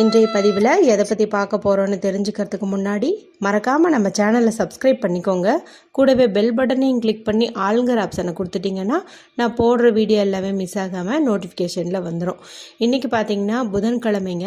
இன்றைய பதிவில் எதை பற்றி பார்க்க போகிறோன்னு தெரிஞ்சுக்கிறதுக்கு முன்னாடி மறக்காமல் நம்ம சேனலை சப்ஸ்கிரைப் பண்ணிக்கோங்க. கூடவே பெல் பட்டனையும் கிளிக் பண்ணி ஆளுங்கிற ஆப்ஷனை கொடுத்துட்டிங்கன்னா நான் போடுற வீடியோ எல்லாமே மிஸ் ஆகாமல் நோட்டிஃபிகேஷனில் வந்துடும் இன்றைக்கி பார்த்தீங்கன்னா புதன்கிழமைங்க.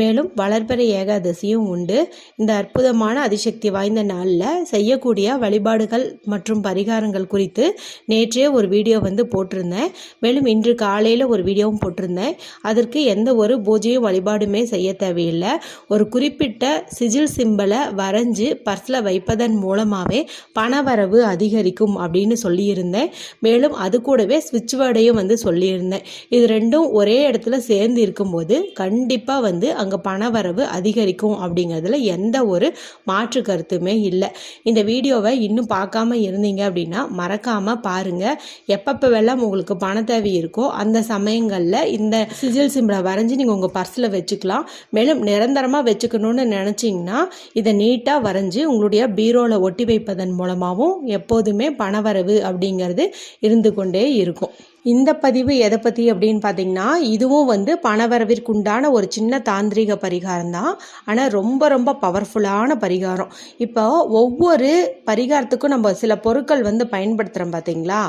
மேலும் வளர்ப்பறை ஏகாதசியும் உண்டு. இந்த அற்புதமான அதிசக்தி வாய்ந்த நாளில் செய்யக்கூடிய வழிபாடுகள் மற்றும் பரிகாரங்கள் குறித்து நேற்றே ஒரு வீடியோ வந்து போட்டிருந்தேன். மேலும் இன்று காலையில் ஒரு வீடியோவும் போட்டிருந்தேன். அதற்கு எந்த ஒரு பூஜையும் வழிபாடுமே செய்ய தேவையில்லை. ஒரு குறிப்பிட்ட சிஜில் சிம்பிளை வரைஞ்சி பர்ஸில் வைப்பதன் மூலமாகவே பணவரவு அதிகரிக்கும் அப்படின்னு சொல்லியிருந்தேன். மேலும் அது கூடவே ஸ்விட்ச் வேர்டையும் வந்து சொல்லியிருந்தேன். இது ரெண்டும் ஒரே இடத்துல சேர்ந்து இருக்கும்போது கண்டிப்பாக வந்து அங்கே பணவரவு அதிகரிக்கும் அப்படிங்கிறதுல எந்த ஒரு மாற்று கருத்துமே இல்லை. இந்த வீடியோவை இன்னும் பார்க்காம இருந்தீங்க அப்படின்னா மறக்காமல் பாருங்கள் எப்பப்போவெல்லாம் உங்களுக்கு பண தேவை இருக்கோ அந்த சமயங்களில் இந்த சிஜில் சிம்பிளை வரைஞ்சி நீங்கள் உங்கள் பர்ஸில் வச்சுக்கலாம். மேலும் நிரந்தரமாக வச்சுக்கணும்னு நினச்சிங்கன்னா இதை நீட்டாக வரைஞ்சி உங்களுடைய பீரோவில் ஒட்டி வைப்பதன் மூலமாகவும் எப்போதுமே பணவரவு அப்படிங்கிறது இருந்து கொண்டே இருக்கும். இந்த பதிவு எதை பற்றி அப்படின்னு பார்த்தீங்கன்னா இதுவும் வந்து பணவரவிற்குண்டான ஒரு சின்ன தாந்திரிக பரிகாரம் தான் ஆனால் ரொம்ப ரொம்ப பவர்ஃபுல்லான பரிகாரம். இப்போ ஒவ்வொரு பரிகாரத்துக்கும் நம்ம சில பொருட்கள் வந்து பயன்படுத்துகிறோம் பார்த்தீங்களா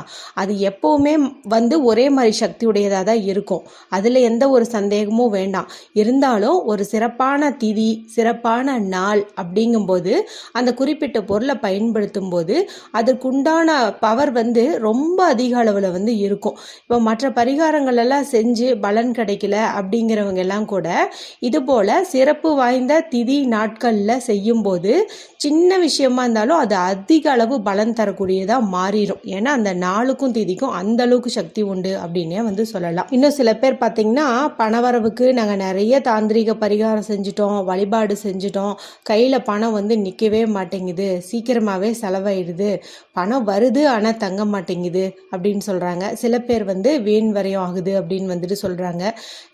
அது எப்போவுமே வந்து ஒரே மாதிரி சக்தி உடையதாக தான் இருக்கும். அதில் எந்த ஒரு சந்தேகமும் வேண்டாம். இருந்தாலும் ஒரு சிறப்பான திதி சிறப்பான நாள் அப்படிங்கும்போது அந்த குறிப்பிட்ட பொருளை பயன்படுத்தும் போது அதற்குண்டான பவர் வந்து ரொம்ப அதிக அளவில் வந்து இருக்கும். இப்போ மற்ற பரிகாரங்கள் எல்லாம் செஞ்சு பலன் கிடைக்கல அப்படிங்கிறவங்க எல்லாம் கூட இதுபோல் சிறப்பு வாய்ந்த திதி நாட்களில் செய்யும்போது சின்ன விஷயமா இருந்தாலும் அது அதிக அளவு பலன் தரக்கூடியதாக மாறிடும் ஏன்னா அந்த நாளுக்கும் திதிக்கும் அந்த அளவுக்கு சக்தி உண்டு அப்படின்னே வந்து சொல்லலாம். இன்னும் சில பேர் பார்த்தீங்கன்னா பணவரவுக்கு நாங்கள் நிறைய தாந்திரிக பரிகாரம் செஞ்சுட்டோம் வழிபாடு செஞ்சுட்டோம். கையில் பணம் வந்து நிற்கவே மாட்டேங்குது. சீக்கிரமாகவே செலவாயிடுது. பணம் வருது ஆனால் தங்க மாட்டேங்குது அப்படின்னு சொல்கிறாங்க சில பேர் வந்து வீண் வரையும் ஆகுது அப்படின்னு வந்துட்டு சொல்கிறாங்க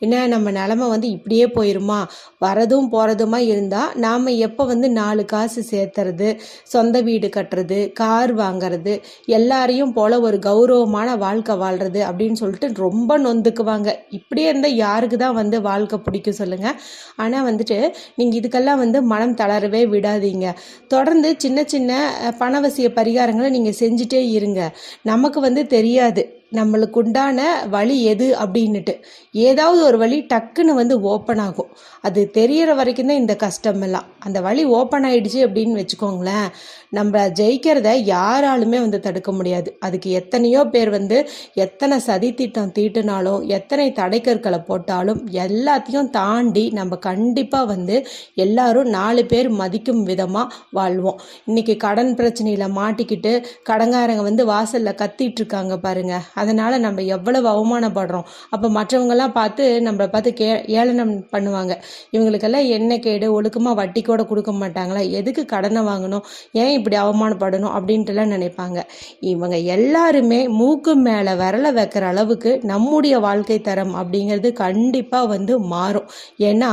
என்ன நம்ம நிலமை வந்து இப்படியே போயிருமா? வரதும் போகிறதுமா இருந்தால் நாம் எப்போ வந்து நாலு காசு சேர்த்துறது சொந்த வீடு கட்டுறது கார் வாங்குறது எல்லாரையும் போல் ஒரு கௌரவமான வாழ்க்கை வாழ்கிறது அப்படின்னு சொல்லிட்டு ரொம்ப நொந்துக்குவாங்க. இப்படியே இருந்தால் யாருக்கு தான் வந்து வாழ்க்கை பிடிக்கும் சொல்லுங்கள் ஆனால் வந்துட்டு நீங்கள் இதுக்கெல்லாம் வந்து மனம் தளரவே விடாதீங்க. தொடர்ந்து சின்ன சின்ன பணவசிய பரிகாரங்களை நீங்கள் செஞ்சுட்டே இருங்க. நமக்கு வந்து தெரியாது. நம்மளுக்கு உண்டான வழி எது அப்படின்னுட்டு. ஏதாவது ஒரு வழி டக்குன்னு வந்து ஓப்பன் ஆகும். அது தெரியற வரைக்கும் தான் இந்த கஷ்டம் எல்லாம். அந்த வழி ஓப்பன் ஆயிடுச்சு அப்படின்னு வச்சுக்கோங்களேன் நம்ம ஜெயிக்கிறத யாராலுமே வந்து தடுக்க முடியாது. அதுக்கு எத்தனையோ பேர் வந்து எத்தனை சதி திட்டம் தீட்டினாலும் எத்தனை தடைக்கற்களை போட்டாலும் எல்லாத்தையும் தாண்டி நம்ம கண்டிப்பாக வந்து எல்லாரும் நாலு பேர் மதிக்கும் விதமாக வாழ்வோம். இன்னைக்கு கடன் பிரச்சனையில் மாட்டிக்கிட்டு கடங்காரங்க வந்து வாசலில் கத்திட்டு இருக்காங்க பாருங்கள் அதனால் நம்ம எவ்வளவு அவமானப்படுறோம். அப்போ மற்றவங்கெல்லாம் பார்த்து நம்மளை பார்த்து கே ஏளனம் பண்ணுவாங்க. இவங்களுக்கெல்லாம் என்ன கேடு? ஒழுக்கமாக வட்டி கூட கொடுக்க மாட்டாங்களா? எதுக்கு கடனை வாங்கணும்? ஏன் இப்படி அவமானப்படணும்? அப்படின்ட்டுலாம் நினைப்பாங்க. இவங்க எல்லாருமே மூக்கு மேலே விரல வைக்கிற அளவுக்கு நம்முடைய வாழ்க்கை தரம் அப்படிங்கிறது கண்டிப்பாக வந்து மாறும். ஏன்னா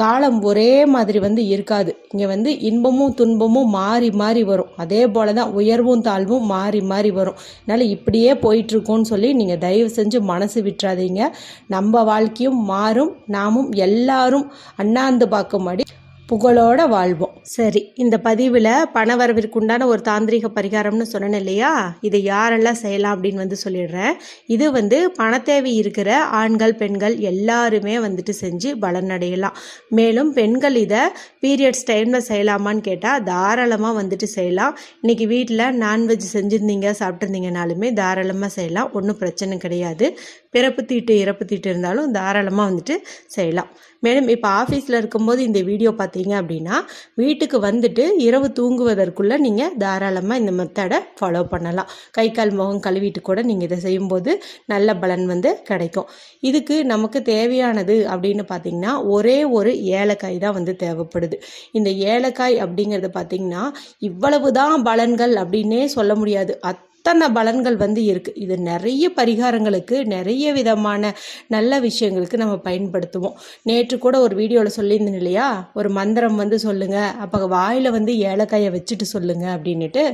காலம் ஒரே மாதிரி வந்து இருக்காது. இங்கே வந்து இன்பமும் துன்பமும் மாறி மாறி வரும். அதே போல தான் உயர்வும் தாழ்வும் மாறி மாறி வரும். அதனால் இப்படியே போயிட்டுருக்கோன்னு சொல்லி நீங்கள் தயவு செஞ்சு மனசு விட்டுறாதீங்க. நம்ம வாழ்க்கையும் மாறும். நாமும் எல்லாரும் அண்ணாந்து பார்க்கும்படி புகழோட வாழ்வோம். சரி இந்த பதிவில் பணவரவிற்குண்டான ஒரு தாந்திரிக பரிகாரம்னு சொன்னேன் இல்லையா? இதை யாரெல்லாம் செய்யலாம் அப்படின்னு வந்து சொல்லிடுறேன். இது வந்து பணத்தேவை இருக்கிற ஆண்கள் பெண்கள் எல்லாருமே வந்துட்டு செஞ்சு பலனடையலாம் மேலும் பெண்கள் இதை பீரியட்ஸ் டைமில் செய்யலாமான்னு கேட்டால் தாராளமாக வந்துட்டு செய்யலாம். இன்றைக்கி வீட்டில் நான்வெஜ் செஞ்சுருந்தீங்க சாப்பிட்ருந்தீங்கனாலுமே தாராளமாக செய்யலாம். ஒன்றும் பிரச்சனை கிடையாது. பிறப்பு தீட்டு இறப்பு தீட்டு இருந்தாலும் தாராளமாக வந்துட்டு செய்யலாம். மேலும் இப்போ ஆஃபீஸில் இருக்கும்போது இந்த வீடியோ பார்த்து பார்த்தீங்க அப்படின்னா வீட்டுக்கு வந்துட்டு இரவு தூங்குவதற்குள்ளே நீங்கள் தாராளமாக இந்த மெத்தடை ஃபாலோ பண்ணலாம். கை கால் முகம் கழுவிட்டு கூட நீங்கள் இதை செய்யும்போது நல்ல பலன் வந்து கிடைக்கும். இதுக்கு நமக்கு தேவையானது அப்படின்னு பார்த்தீங்கன்னா ஒரே ஒரு ஏலக்காய் தான் வந்து தேவைப்படுது. இந்த ஏலக்காய் அப்படிங்கிறது பார்த்தீங்கன்னா இவ்வளவு தான் பலன்கள் அப்படின்னே சொல்ல முடியாது. அத் அத்தனை பலன்கள் வந்து இருக்குது இது நிறைய பரிகாரங்களுக்கு நிறைய விதமான நல்ல விஷயங்களுக்கு நம்ம பயன்படுத்துவோம். நேற்று கூட ஒரு வீடியோவில் சொல்லியிருந்தேன் இல்லையா? ஒரு மந்திரம் வந்து சொல்லுங்கள் அப்போ வாயில் வந்து ஏலக்காயை வச்சுட்டு சொல்லுங்கள் அப்படின்ட்டு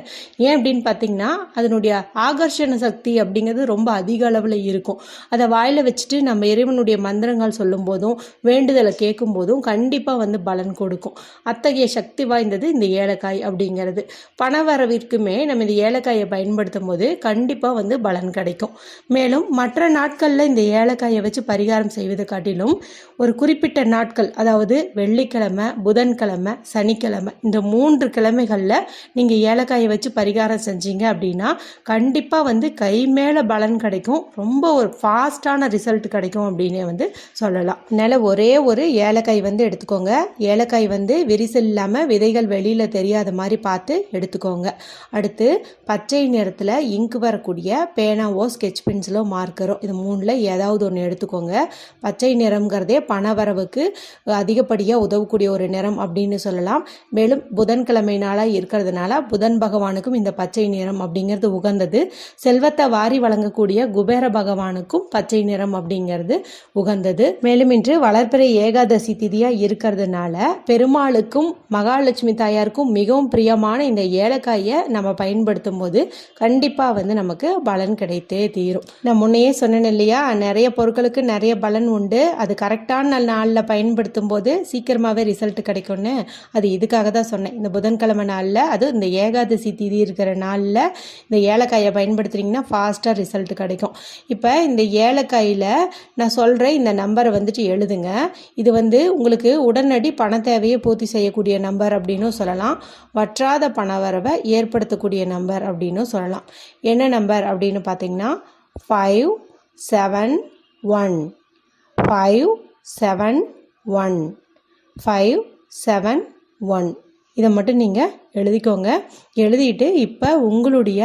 ஏன் அப்படின்னு பார்த்தீங்கன்னா அதனுடைய ஆகர்ஷண சக்தி அப்படிங்கிறது ரொம்ப அதிக அளவில் இருக்கும். அதை வாயில் வச்சுட்டு நம்ம இறைவனுடைய மந்திரங்கள் சொல்லும் போதும் வேண்டுதலை கேட்கும் போதும் கண்டிப்பாக வந்து பலன் கொடுக்கும். அத்தகைய சக்தி வாய்ந்தது இந்த ஏலக்காய் அப்படிங்கிறது. பணவரவிற்குமே நம்ம இந்த ஏலக்காயை பயன்படுத்தும் போது கண்டிப்பாக வந்து பலன் கிடைக்கும். மேலும் மற்ற நாட்களில் இந்த ஏலக்காயை வச்சு பரிகாரம் செய்வது காட்டிலும் ஒரு குறிப்பிட்ட நாட்கள் அதாவது வெள்ளிக்கிழமை புதன்கிழமை சனிக்கிழமை இந்த மூன்று கிழமைகளில் நீங்கள் ஏலக்காயை வச்சு பரிகாரம் செஞ்சீங்க அப்படின்னா கண்டிப்பாக வந்து கை மேலே பலன் கிடைக்கும். ரொம்ப ஒரு ஃபாஸ்டான ரிசல்ட் கிடைக்கும் அப்படின்னே வந்து சொல்லலாம். அதனால் ஒரே ஒரு ஏலக்காய் வந்து எடுத்துக்கோங்க. ஏலக்காய் வந்து விரிசல் இல்லாமல் விதைகள் வெளியில் தெரியாத மாதிரி பார்த்து எடுத்துக்கோங்க. அடுத்து பச்சை நிறத்தில் இங்கு வரக்கூடிய பேனாவோ ஸ்கெச் பென்சிலோ மார்க்கரோ இது மூணில் ஏதாவது ஒன்று எடுத்துக்கோங்க. பச்சை நிறம்ங்கிறதே பணவரவுக்கு அதிகப்படியாக உதவக்கூடிய ஒரு நிறம் அப்படின்னு சொல்லலாம். மேலும் புதன்கிழமை நாளாக இருக்கிறதுனால புதன் பகவானுக்கும் இந்த பச்சை நிறம் அப்படிங்கிறது உகந்தது. செல்வத்தை வாரி வழங்கக்கூடிய குபேர பகவானுக்கும் பச்சை நிறம் அப்படிங்கிறது உகந்தது. மேலும் இன்று வளர்பிறை ஏகாதசி திதியாக இருக்கிறதுனால பெருமாளுக்கும் மகாலட்சுமி தாயாருக்கும் மிகவும் பிரியமான இந்த ஏலக்காயை நம்ம பயன்படுத்தும் போது கண்டிப்பாக கண்டிப்பாக வந்து நமக்கு பலன் கிடைத்தே தீரும். நான் முன்னையே சொன்னேன் இல்லையா? நிறைய பொருட்களுக்கு நிறைய பலன் உண்டு. அது கரெக்டான நாளில் பயன்படுத்தும் போது சீக்கிரமாகவே ரிசல்ட் கிடைக்கும்னு அது இதுக்காக தான் சொன்னேன். இந்த புதன்கிழமை நாளில் அது இந்த ஏகாதசி திதி இருக்கிற நாளில் இந்த ஏலக்காயை பயன்படுத்துகிறீங்கன்னா ஃபாஸ்ட்டாக ரிசல்ட் கிடைக்கும். இப்போ இந்த ஏலக்காயில் நான் சொல்கிறேன் இந்த நம்பரை வந்துட்டு எழுதுங்க. இது வந்து உங்களுக்கு உடனடி பண தேவையை பூர்த்தி செய்யக்கூடிய நம்பர் அப்படின்னும் சொல்லலாம். வற்றாத பண வரவை ஏற்படுத்தக்கூடிய நம்பர் அப்படின்னும் சொல்லலாம். என்ன நம்பர் அப்படின்னு பார்த்தீங்கன்னா five seven one five seven one five seven one இதை மட்டும் நீங்கள் எழுதிக்கோங்க. எழுதிட்டு இப்போ உங்களுடைய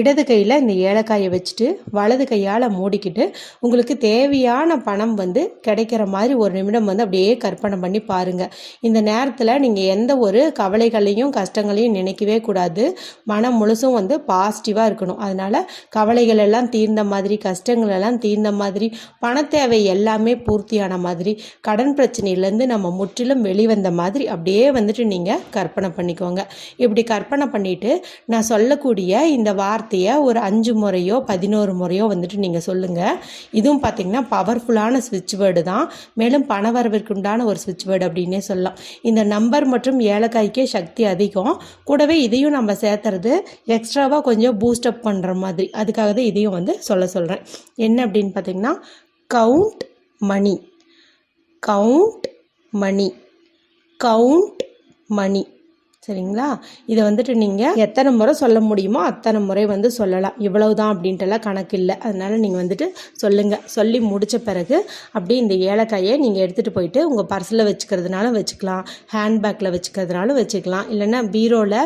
இடது கையில் இந்த ஏலக்காயை வச்சுட்டு வலது கையால் மூடிக்கிட்டு உங்களுக்கு தேவையான பணம் வந்து கிடைக்கிற மாதிரி ஒரு நிமிடம் வந்து அப்படியே கற்பனை பண்ணி பாருங்கள் இந்த நேரத்தில் நீங்கள் எந்த ஒரு கவலைகளையும் கஷ்டங்களையும் நினைக்கவே கூடாது. மனம் முழுசும் வந்து பாசிட்டிவாக இருக்கணும். அதனால் கவலைகள் எல்லாம் தீர்ந்த மாதிரி கஷ்டங்கள் எல்லாம் தீர்ந்த மாதிரி பண தேவை எல்லாமே பூர்த்தியான மாதிரி கடன் பிரச்சனையிலேருந்து நம்ம முற்றிலும் வெளிவந்த மாதிரி அப்படியே வந்துட்டு நீங்கள் கற்பனை பண்ணிக்கோங்க. இப்படி கற்பனை பண்ணிவிட்டு நான் சொல்லக்கூடிய இந்த வார்த்தையை ஒரு அஞ்சு முறையோ பதினோரு முறையோ வந்துட்டு நீங்கள் சொல்லுங்கள் இதுவும் பார்த்திங்கன்னா பவர்ஃபுல்லான ஸ்விட்ச் வேர்டு தான். மேலும் பணவரவிற்குண்டான ஒரு ஸ்விட்ச் வேர்டு அப்படின்னே சொல்லலாம். இந்த நம்பர் மற்றும் ஏலக்காய்க்கே சக்தி அதிகம். கூடவே இதையும் நம்ம சேர்த்துறது எக்ஸ்ட்ராவாக கொஞ்சம் பூஸ்டப் பண்ணுற மாதிரி. அதுக்காக தான் இதையும் வந்து சொல்ல சொல்கிறேன் என்ன அப்படின்னு பார்த்தீங்கன்னா count money count money count money சரிங்களா? இதை வந்துட்டு நீங்கள் எத்தனை முறை சொல்ல முடியுமோ அத்தனை முறை வந்து சொல்லலாம். இவ்வளவு தான் அப்படின்ட்டுலாம் கணக்கு இல்லை. அதனால் நீங்கள் வந்துட்டு சொல்லுங்கள் சொல்லி முடித்த பிறகு அப்படியே இந்த ஏலக்காயை நீங்கள் எடுத்துகிட்டு போயிட்டு உங்கள் பர்ஸில் வச்சுக்கிறதுனாலும் வச்சுக்கலாம். ஹேண்ட்பேக்கில் வச்சுக்கிறதுனாலும் வச்சுக்கலாம். இல்லைன்னா பீரோவில்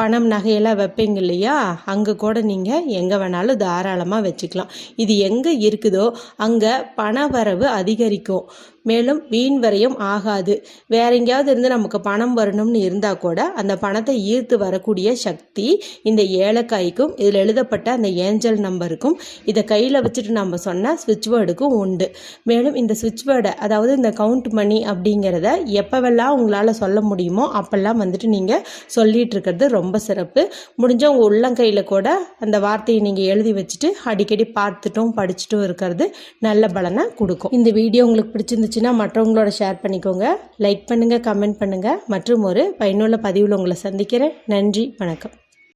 பணம் நகையெல்லாம் வைப்பீங்க இல்லையா? அங்கே கூட நீங்கள் எங்கே வேணாலும் தாராளமாக வச்சுக்கலாம். இது எங்கே இருக்குதோ அங்கே பண வரவு அதிகரிக்கும். மேலும் வீண் வரையும் ஆகாது. வேற எங்கேயாவது இருந்து நமக்கு பணம் வரணும்னு இருந்தால் கூட அந்த பணத்தை ஈர்த்து வரக்கூடிய சக்தி இந்த ஏலக்காய்க்கும் இதில் எழுதப்பட்ட அந்த ஏஞ்சல் நம்பருக்கும் இதை கையில் வச்சுட்டு நம்ம சொன்ன சுவிட்ச் வேர்டுக்கும் உண்டு. மேலும் இந்த சுவிட்ச் வேர்டை அதாவது இந்த கவுண்ட் மணி அப்படிங்கிறத எப்போவெல்லாம் உங்களால் சொல்ல முடியுமோ அப்போல்லாம் வந்துட்டு நீங்கள் சொல்லிகிட்டு இருக்கிறது ரொம்ப சிறப்பு. முடிஞ்ச உங்கள் உள்ளங்கையில் கூட அந்த வார்த்தையை நீங்கள் எழுதி வச்சுட்டு அடிக்கடி பார்த்துட்டும் படிச்சுட்டும் இருக்கிறது நல்ல பலனை கொடுக்கும். இந்த வீடியோ உங்களுக்கு பிடிச்சிருந்துச்சுன்னா மற்றவங்களோட ஷேர் பண்ணிக்கோங்க. லைக் பண்ணுங்கள் கமெண்ட் பண்ணுங்கள் மற்றும் ஒரு பயனுள்ள பதிவில் உங்களை சந்திக்கிறேன். நன்றி வணக்கம்.